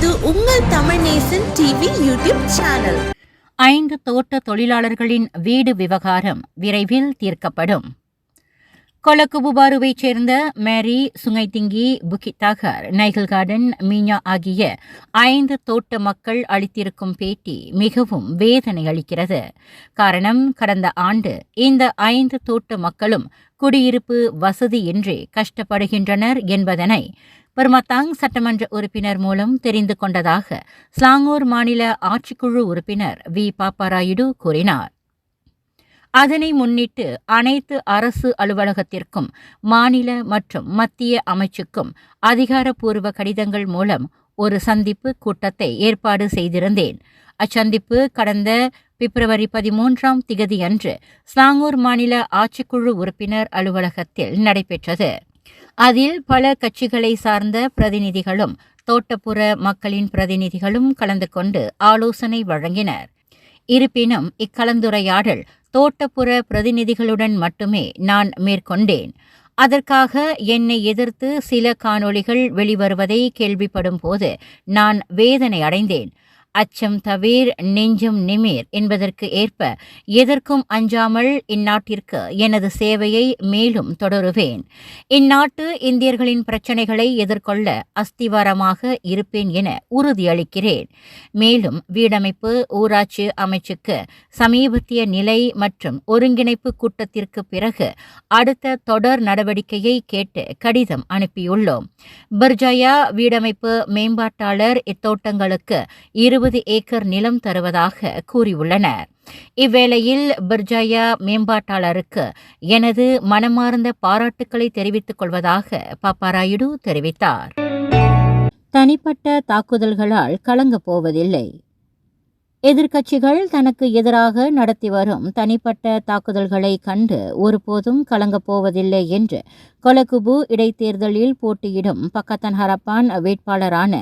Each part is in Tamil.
இது உங்கள் Tamil Nesan TV YouTube channel. ஐந்து தோட்ட தொழிலாளர்களின் வீடு விவகாரம் விரைவில் தீர்க்கப்படும். கொலக்குபுபாருவைச் சேர்ந்த Mary Sungai Tinggi Bukit Tagar Nigel Gardner Meena ஆகிய ஐந்து தோட்ட மக்கள் அளித்திருக்கும் பேட்டி மிகவும் வேதனை அளிக்கிறது. காரணம் கடந்த ஆண்டு இந்த ஐந்து தோட்ட மக்களும் குடியிருப்பு வசதியின்றி கஷ்டப்படுகின்றனர் என்பதனை பெர்மத்தாங் சட்டமன்ற உறுப்பினர் மூலம் தெரிந்து கொண்டதாக ஸ்லாங்கூர் மாநில ஆட்சிக்குழு உறுப்பினர் வி. பாப்பாராயுடு கூறினார். அதனை முன்னிட்டு அனைத்து அரசு அலுவலகத்திற்கும் மாநில மற்றும் மத்திய அமைச்சுக்கும் அதிகாரப்பூர்வ கடிதங்கள் மூலம் ஒரு சந்திப்பு கூட்டத்தை ஏற்பாடு செய்திருந்தேன். அச்சந்திப்பு கடந்த பிப்ரவரி பதிமூன்றாம் திகதியன்று ஸ்லாங்கூர் மாநில ஆட்சிக்குழு உறுப்பினர் அலுவலகத்தில் நடைபெற்றது. அதில் பல கட்சிகளை சார்ந்த பிரதிநிதிகளும் தோட்டப்புற மக்களின் பிரதிநிதிகளும் கலந்து கொண்டு ஆலோசனை வழங்கினர். இருப்பினும் இக்கலந்துரையாடல் தோட்டப்புற பிரதிநிதிகளுடன் மட்டுமே நான் மேற்கொண்டேன். அதற்காக என்னை எதிர்த்து சில காணொளிகள் வெளிவருவதை கேள்விப்படும் போது நான் வேதனை அடைந்தேன். அச்சம் தவிர் நெஞ்சம் நிமிர் என்பதற்கு ஏற்ப எதற்கும் அஞ்சாமல் இந்நாட்டிற்கு எனது சேவையை மேலும் தொடருவேன். இந்நாட்டு இந்தியர்களின் பிரச்சனைகளை எதிர்கொள்ள அஸ்திவாரமாக இருப்பேன் என உறுதியளிக்கிறேன். மேலும் வீடமைப்பு ஊராட்சி அமைச்சுக்கு சமீபத்திய நிலை மற்றும் ஒருங்கிணைப்பு கூட்டத்திற்கு பிறகு அடுத்த தொடர் நடவடிக்கையை கேட்டு கடிதம் அனுப்பியுள்ளோம். பர்ஜாயா வீடமைப்பு மேம்பாட்டாளர் இத்தோட்டங்களுக்கு இரு இருபது ஏக்கர் நிலம் தருவதாக கூறியுள்ளனர் இவ்வேளையில் பிர்ஜாயா மேம்பாட்டாளருக்கு எனது மனமார்ந்த பாராட்டுக்களை தெரிவித்துக் கொள்வதாக பாப்பாராயுடு தெரிவித்தார். தனிப்பட்ட தாக்குதல்களால் கலங்கப் போவதில்லை. எதிர்க்கட்சிகள் தனக்கு எதிராக நடத்தி வரும் தனிப்பட்ட தாக்குதல்களை கண்டு ஒருபோதும் கலங்கப் போவதில்லை என்று கொலகுபு இடைத்தேர்தலில் போட்டியிடும் பக்கத்தன் ஹரப்பான் வேட்பாளரான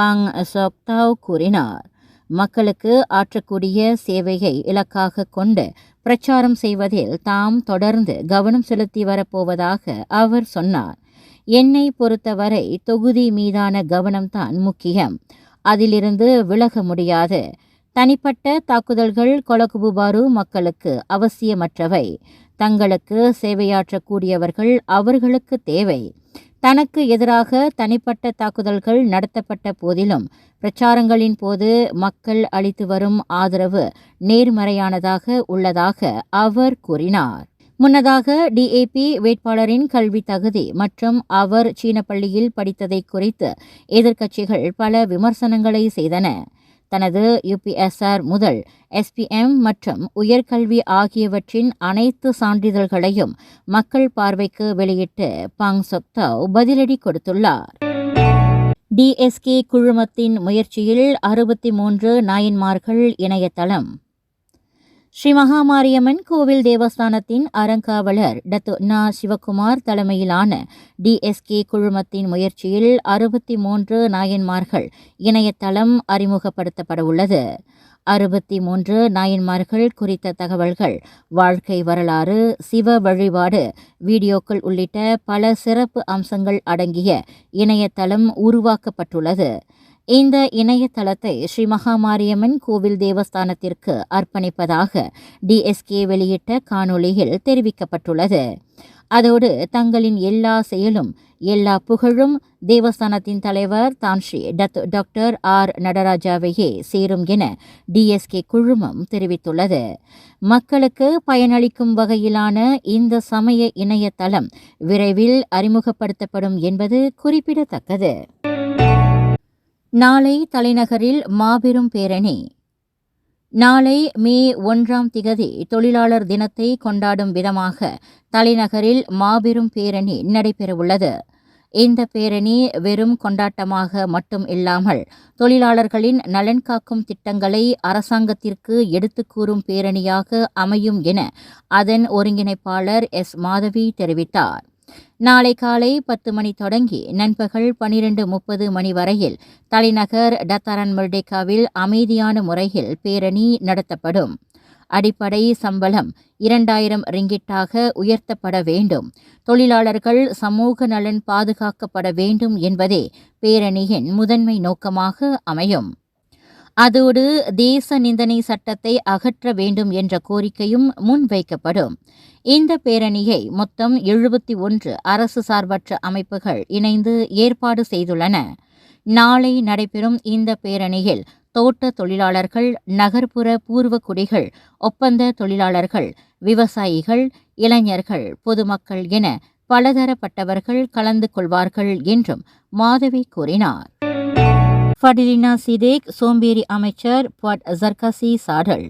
பாங் சொக்தாவ் கூறினார். மக்களுக்கு ஆற்றக்கூடிய சேவையை இலக்காக கொண்டு பிரச்சாரம் செய்வதில் தாம் தொடர்ந்து கவனம் செலுத்தி வரப்போவதாக அவர் சொன்னார். என்னை பொறுத்தவரை தொகுதி மீதான கவனம்தான் முக்கியம். அதிலிருந்து விலக முடியாது. தனிப்பட்ட தாக்குதல்கள் கொலகுபுபாரு மக்களுக்கு அவசியமற்றவை. தங்களுக்கு சேவையாற்றக்கூடியவர்கள் அவர்களுக்கு தேவை. தனக்கு எதிராக தனிப்பட்ட தாக்குதல்கள் நடத்தப்பட்ட போதிலும் பிரச்சாரங்களின் போது மக்கள் அளித்து வரும் ஆதரவு நேர்மறையானதாக உள்ளதாக அவர் கூறினார். முன்னதாக டிஏபி வேட்பாளரின் கல்வி தகுதி மற்றும் அவர் சீன பள்ளியில் படித்ததை குறித்து எதிர்க்கட்சிகள் பல விமர்சனங்களை செய்தன. தனது யுபிஎஸ்ஆர் முதல் எஸ்பிஎம் மற்றும் உயர்கல்வி ஆகியவற்றின் அனைத்து சான்றிதழ்களையும் மக்கள் பார்வைக்கு வெளியிட்டு பாங் சொக்தாவ் பதிலடி கொடுத்துள்ளார். டிஎஸ்கே குழுமத்தின் முயற்சியில் அறுபத்தி மூன்று நாயன்மார்கள் இணையதளம் ஸ்ரீ மகாமாரியம்மன் கோவில் தேவஸ்தானத்தின் அறங்காவலர் டத்து நா. சிவகுமார் தலைமையிலான டிஎஸ்கே குழுமத்தின் முயற்சியில் அறுபத்தி மூன்று நாயன்மார்கள் இணையதளம் அறிமுகப்படுத்தப்பட உள்ளது அறுபத்தி மூன்று நாயன்மார்கள் குறித்த தகவல்கள் வாழ்க்கை வரலாறு சிவ வழிபாடு வீடியோக்கள் உள்ளிட்ட பல சிறப்பு அம்சங்கள் அடங்கிய இணையதளம் உருவாக்கப்பட்டுள்ளது. இந்த இணையதளத்தை ஸ்ரீ மகாமாரியம்மன் கோவில் தேவஸ்தானத்திற்கு அர்ப்பணிப்பதாக டிஎஸ்கே வெளியிட்ட காணொளியில் தெரிவிக்கப்பட்டுள்ளது. அதோடு தங்களின் எல்லா செயலும் எல்லா புகழும் தேவஸ்தானத்தின் தலைவர் தான் ஸ்ரீ டத் டாக்டர் ஆர் நடராஜாவையே சேரும் என டிஎஸ்கே குழுமம் தெரிவித்துள்ளது. மக்களுக்கு பயனளிக்கும் வகையிலான இந்த சமய இணையதளம் விரைவில் அறிமுகப்படுத்தப்படும் என்பது குறிப்பிடத்தக்கது. நாளை தலைநகரில் மாபெரும் பேரணி. நாளை மே ஒன்றாம் திகதி தொழிலாளர் தினத்தை கொண்டாடும் விதமாக தலைநகரில் மாபெரும் பேரணி நடைபெறவுள்ளது. இந்த பேரணி வெறும் கொண்டாட்டமாக மட்டும் இல்லாமல் தொழிலாளர்களின் நலன் காக்கும் திட்டங்களை அரசாங்கத்திற்கு எடுத்து கூறும் பேரணியாக அமையும் என அதன் ஒருங்கிணைப்பாளர் எஸ். மாதவி தெரிவித்தார். நாளை காலை பத்து மணி தொடங்கி நண்பகல் பனிரெண்டு முப்பது மணி வரையில் தலைநகர் டத்தாரன் மிர்டேக்காவில் அமைதியான முறையில் பேரணி நடத்தப்படும். அடிப்படை சம்பளம் இரண்டாயிரம் ரிங்கிட்டாக உயர்த்தப்பட வேண்டும். தொழிலாளர்கள் சமூக நலன் பாதுகாக்கப்பட வேண்டும் என்பதே பேரணியின் முதன்மை நோக்கமாக அமையும். அதோடு தேச நிந்தனை சட்டத்தை அகற்ற வேண்டும் என்ற கோரிக்கையும் முன்வைக்கப்படும் இந்த பேரணியை மொத்தம் எழுபத்தி ஒன்று அரசு சார்பற்ற அமைப்புகள் இணைந்து ஏற்பாடு செய்துள்ளன. நாளை நடைபெறும் இந்த பேரணியில் தோட்ட தொழிலாளர்கள் நகர்ப்புற பூர்வக்குடிகள் ஒப்பந்த தொழிலாளர்கள் விவசாயிகள் இளைஞர்கள் பொதுமக்கள் என பலதரப்பட்டவர்கள் கலந்து கொள்வார்கள் என்றும் மாதவி கூறினார். ஃபடிலினா சிதேக் சோம்பேறி அமைச்சர் பட் ஜர்கசி சாடல்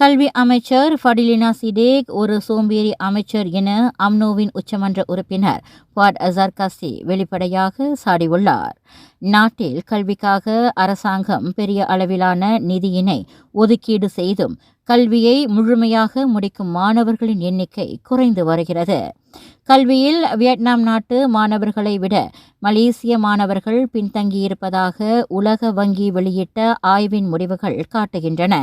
கல்வி அமைச்சர் ஃபடிலினா சிடேக் ஒரு சோம்பேறி அமைச்சர் என அம்னோவின் உச்சமன்ற உறுப்பினர் பாட் அசர்காசி வெளிப்படையாக சாடியுள்ளார் நாட்டில் கல்விக்காக அரசாங்கம் பெரிய அளவிலான நிதியினை ஒதுக்கீடு செய்தும் கல்வியை முழுமையாக முடிக்கும் மாணவர்களின் எண்ணிக்கை குறைந்து வருகிறது கல்வியில் வியட்நாம் நாட்டு மாணவர்களை விட மலேசிய மாணவர்கள் பின்தங்கியிருப்பதாக உலக வங்கி வெளியிட்ட ஆய்வின் முடிவுகள் காட்டுகின்றன.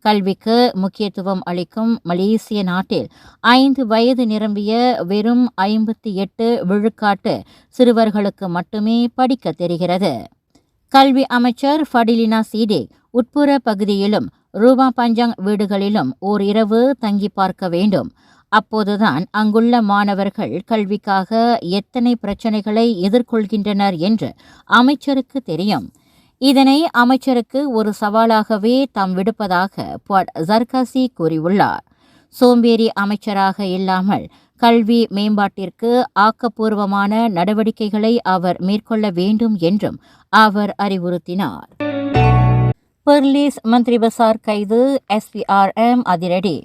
கல்விக்கு முக்கியத்துவம் அளிக்கும் மலேசிய நாட்டில் ஐந்து வயது நிரம்பிய வெறும் ஐம்பத்தி எட்டு விழுக்காட்டு சிறுவர்களுக்கு மட்டுமே படிக்க தெரிகிறது. கல்வி அமைச்சர் ஃபடிலினா சீடே உட்புற பகுதியிலும் ரூபா பஞ்சாங் வீடுகளிலும் ஓர் இரவு தங்கி பார்க்க வேண்டும். அப்போதுதான் அங்குள்ள மாணவர்கள் கல்விக்காக எத்தனை பிரச்சனைகளை எதிர்கொள்கின்றனர் என்று அமைச்சருக்கு தெரியும். இதனை அமைச்சருக்கு ஒரு சவாலாகவே தாம் விடுப்பதாக பாட் ஜர்காசி கூறியுள்ளார். சோம்பேறி அமைச்சராக இல்லாமல் கல்வி மேம்பாட்டிற்கு ஆக்கப்பூர்வமான நடவடிக்கைகளை அவர் மேற்கொள்ள வேண்டும் என்றும் அவர் அறிவுறுத்தினார். பெர்லிஸ் மந்திரி பசார் கைது எஸ்பிஆர்எம் அதிரடி.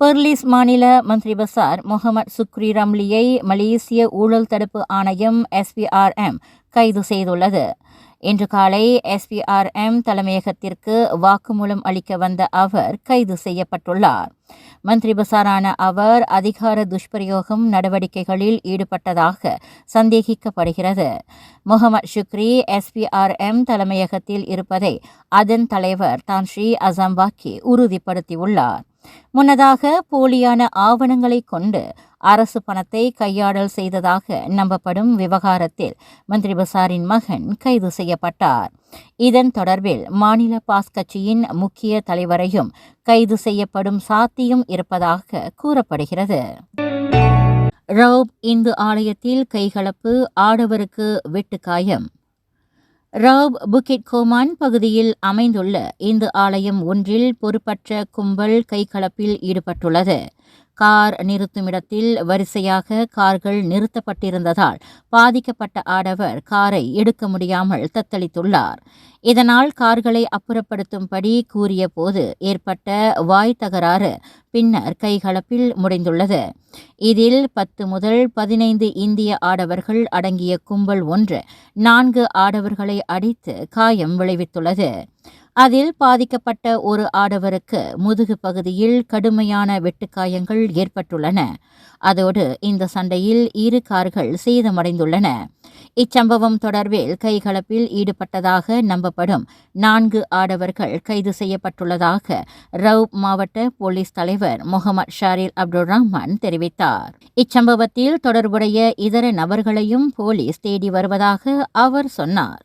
பெர்லிஸ் மாநில மந்திரி பசார் முகமது சுக்ரி ரம்லியை மலேசிய ஊழல் தடுப்பு ஆணையம் எஸ்பிஆர்எம் கைது செய்துள்ளது. இன்று காலை எஸ்பிஆர்எம் தலைமையகத்திற்கு வாக்குமூலம் அளிக்க வந்த அவர் கைது செய்யப்பட்டுள்ளார். மந்திரி பசாரான அவர் அதிகார துஷ்பிரயோகம் நடவடிக்கைகளில் ஈடுபட்டதாக சந்தேகிக்கப்படுகிறது. முகமது ஷுக்ரி எஸ்பிஆர்எம் தலைமையகத்தில் இருப்பதை அதன் தலைவர் தான் ஸ்ரீ அசம்பாக்கி உறுதிப்படுத்தியுள்ளார். முன்னதாக போலியான ஆவணங்களை கொண்டு அரசு பணத்தை கையாடல் செய்ததாக நம்பப்படும் விவகாரத்தில் மந்திரி பசாரின் மகன் கைது செய்யப்பட்டார். இதன் தொடர்பில் மாநில பாஸ் கட்சியின் முக்கிய தலைவரையும் கைது செய்யப்படும் சாத்தியம் இருப்பதாக கூறப்படுகிறது. ரவுப் இந்து ஆலயத்தில் கைகலப்பு ஆடவருக்கு வெட்டுக்காயம். ரவுப் புக்கிட் கோமான் பகுதியில் அமைந்துள்ள இந்து ஆலயம் ஒன்றில் பொறுப்பற்ற கும்பல் கைகலப்பில் ஈடுபட்டுள்ளது. கார் நிறுத்துமிடத்தில் வரிசையாக கார்கள் நிறுத்தப்பட்டிருந்ததால் பாதிக்கப்பட்ட ஆடவர் காரை எடுக்க முடியாமல் தத்தளித்துள்ளார். இதனால் கார்களை அப்புறப்படுத்தும்படி கூறிய போது ஏற்பட்ட வாய் தகராறு பின்னர் கைகலப்பில் முடிந்துள்ளது. இதில் பத்து முதல் பதினைந்து இந்திய ஆடவர்கள் அடங்கிய கும்பல் ஒன்று நான்கு ஆடவர்களை அடித்து காயம் விளைவித்துள்ளது. அதில் பாதிக்கப்பட்ட ஒரு ஆடவருக்கு முதுகு பகுதியில் கடுமையான வெட்டுக்காயங்கள் ஏற்பட்டுள்ளன. அதோடு இந்த சண்டையில் இரு கார்கள் சேதமடைந்துள்ளன. இச்சம்பவம் தொடர்பில் கைகலப்பில் ஈடுபட்டதாக நம்பப்படும் நான்கு ஆடவர்கள் கைது செய்யப்பட்டுள்ளதாக ரவ் மாவட்ட போலீஸ் தலைவர் முகமது ஷாரில் அப்துல் ரஹ்மான் தெரிவித்தார். இச்சம்பவத்தில் தொடர்புடைய இதர நபர்களையும் போலீஸ் தேடி வருவதாக அவர் சொன்னார்.